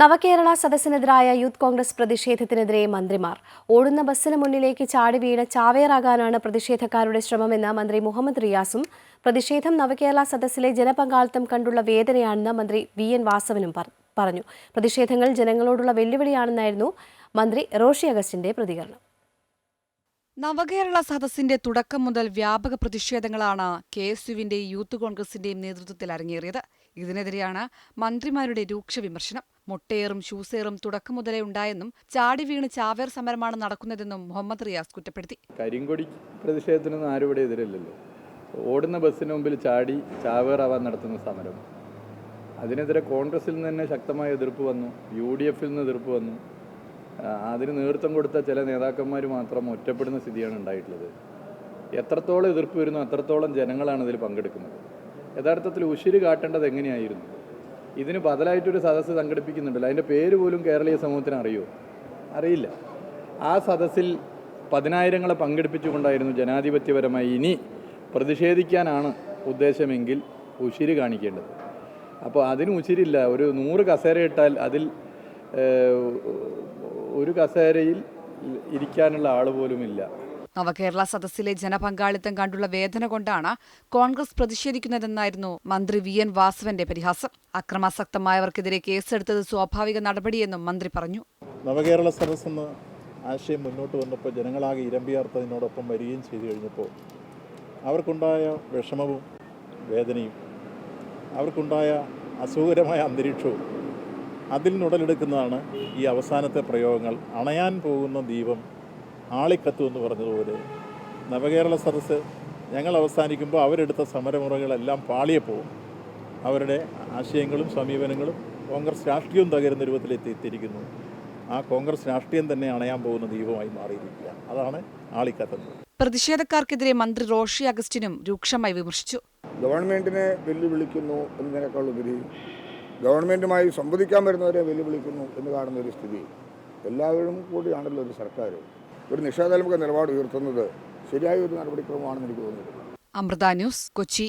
നവകേരള സദസ്സിനെതിരായ യൂത്ത് കോൺഗ്രസ് പ്രതിഷേധത്തിനെതിരെ മന്ത്രിമാർ. ഓടുന്ന ബസ്സിന് മുന്നിലേക്ക് ചാടി വീണ് ചാവേറാകാനാണ് പ്രതിഷേധക്കാരുടെ ശ്രമമെന്ന് മന്ത്രി മുഹമ്മദ് റിയാസും. പ്രതിഷേധം നവകേരള സദസ്സിലെ ജനപങ്കാളിത്തം കണ്ടുള്ള വേദനയാണെന്ന് മന്ത്രി വി. എൻ. വാസവനും പറഞ്ഞു. പ്രതിഷേധങ്ങൾ ജനങ്ങളോടുള്ള വെല്ലുവിളിയാണെന്നായിരുന്നു മന്ത്രി റോഷി അഗസ്റ്റിന്റെ പ്രതികരണം. നവകേരള സദസ്സിന്റെ തുടക്കം മുതൽ വ്യാപക പ്രതിഷേധങ്ങളാണ് കെ എസ് യുവിന്റെയും യൂത്ത് കോൺഗ്രസിന്റെയും നേതൃത്വത്തിൽ അരങ്ങേറിയത്. ഇതിനെതിരെയാണ് മന്ത്രിമാരുടെ രൂക്ഷ വിമർശനം. മുട്ടയേറും ഷൂസേറും തുടക്കം മുതലേ ഉണ്ടായെന്നും ചാടി വീണ് ചാവേർ സമരമാണ് നടക്കുന്നതെന്നും മുഹമ്മദ് റിയാസ് കുറ്റപ്പെടുത്തി. കരിങ്കൊടി പ്രതിഷേധത്തിനൊന്നും ആരും ഇവിടെ എതിരല്ലല്ലോ. ഓടുന്ന ബസ്സിന് മുമ്പിൽ ചാടി ചാവേറാവാൻ നടത്തുന്ന സമരം. അതിനെതിരെ കോൺഗ്രസിൽ നിന്ന് തന്നെ ശക്തമായ എതിർപ്പ് വന്നു. യു ഡി എഫിൽ നിന്ന് എതിർപ്പ് വന്നു. അതിന് നേതൃത്വം കൊടുത്ത ചില നേതാക്കന്മാർ മാത്രം ഒറ്റപ്പെടുന്ന സ്ഥിതിയാണ് ഉണ്ടായിട്ടുള്ളത്. എത്രത്തോളം എതിർപ്പ് വരുന്നു അത്രത്തോളം ജനങ്ങളാണ് ഇതിൽ പങ്കെടുക്കുന്നത്. യഥാർത്ഥത്തിൽ ഉശിര് കാട്ടേണ്ടത് എങ്ങനെയായിരുന്നു? ഇതിന് ബദലായിട്ടൊരു സദസ്സ് സംഘടിപ്പിക്കുന്നുണ്ടല്ലോ. അതിന്റെ പേര് പോലും കേരളീയ സമൂഹത്തിന് അറിയുമോ അറിയില്ല. ആ സദസ്സിൽ പതിനായിരങ്ങളെ പങ്കെടുപ്പിച്ചുകൊണ്ടായിരുന്നു ജനാധിപത്യപരമായി ഇനി പ്രതിഷേധിക്കാനാണ് ഉദ്ദേശമെങ്കിൽ ഉശിര് കാണിക്കേണ്ടത്. അപ്പോൾ അതിന് ഉശിരില്ല. ഒരു നൂറ് കസേര ഇട്ടാൽ അതിൽ ഒരു കസേരയിൽ ഇരിക്കാനുള്ള ആൾ പോലുമില്ല. നവകേരള സദസ്സിലെ ജനപങ്കാളിത്തം കണ്ടുള്ള വേദന കൊണ്ടാണ് കോൺഗ്രസ് പ്രതിഷേധിക്കുന്നതെന്നായിരുന്നു മന്ത്രി വി എൻ വാസുവന്റെ പരിഹാസം. അക്രമാസക്തമായവർക്കെതിരെ കേസെടുത്തത് സ്വാഭാവിക നടപടിയെന്നും മന്ത്രി പറഞ്ഞു. നവകേരള സദസ് എന്ന ആശയം മുന്നോട്ട് വന്നപ്പോൾ ജനങ്ങളാകെ ഇരമ്പിയാർത്തതിനോടൊപ്പം വരികയും ചെയ്തു കഴിഞ്ഞപ്പോൾ അവർക്കുണ്ടായ വിഷമവും വേദനയും അവർക്കുണ്ടായ അസുഖകരമായ അന്തരീക്ഷവും അതിൽ നിന്നുടലെടുക്കുന്നതാണ് ഈ അവസാനത്തെ പ്രയോഗങ്ങൾ. അണയാൻ പോകുന്ന ദീപം ആളിക്കത്തും എന്ന് പറഞ്ഞതുപോലെ നവകേരള സദസ്സ് ഞങ്ങൾ അവസാനിക്കുമ്പോൾ അവരെടുത്ത സമരമുറകളെല്ലാം പോകും അവരുടെ ആശയങ്ങളും സമീപനങ്ങളും കോൺഗ്രസ് രാഷ്ട്രീയവും തകരുന്ന രൂപത്തിലെത്തി എത്തിയിരിക്കുന്നു. ആ കോൺഗ്രസ് രാഷ്ട്രീയം തന്നെ അണയാൻ പോകുന്ന ദീപമായി മാറിയിരിക്കുകയാണ് അതാണ് ആളിക്കത്തുന്നത് പ്രതിഷേധക്കാർക്കെതിരെ മന്ത്രി റോഷി അഗസ്റ്റിനും രൂക്ഷമായി വിമർശിച്ചു. ഗവൺമെന്റിനെ വെല്ലുവിളിക്കുന്നു എന്നതിനേക്കാളുപരി ഗവൺമെന്റുമായി സംവദിക്കാൻ വരുന്നവരെ വെല്ലുവിളിക്കുന്നു എന്ന് കാണുന്ന ഒരു സ്ഥിതി എല്ലാവരും കൂടിയാണല്ലോ ഒരു സർക്കാർ ഒരു നിഷേധാത്മക നിലപാട് ഉയർത്തുന്നത് ശരിയായ ഒരു നടപടിക്രമമാണെന്ന് എനിക്ക് തോന്നുന്നു. അമൃത ന്യൂസ് കൊച്ചി.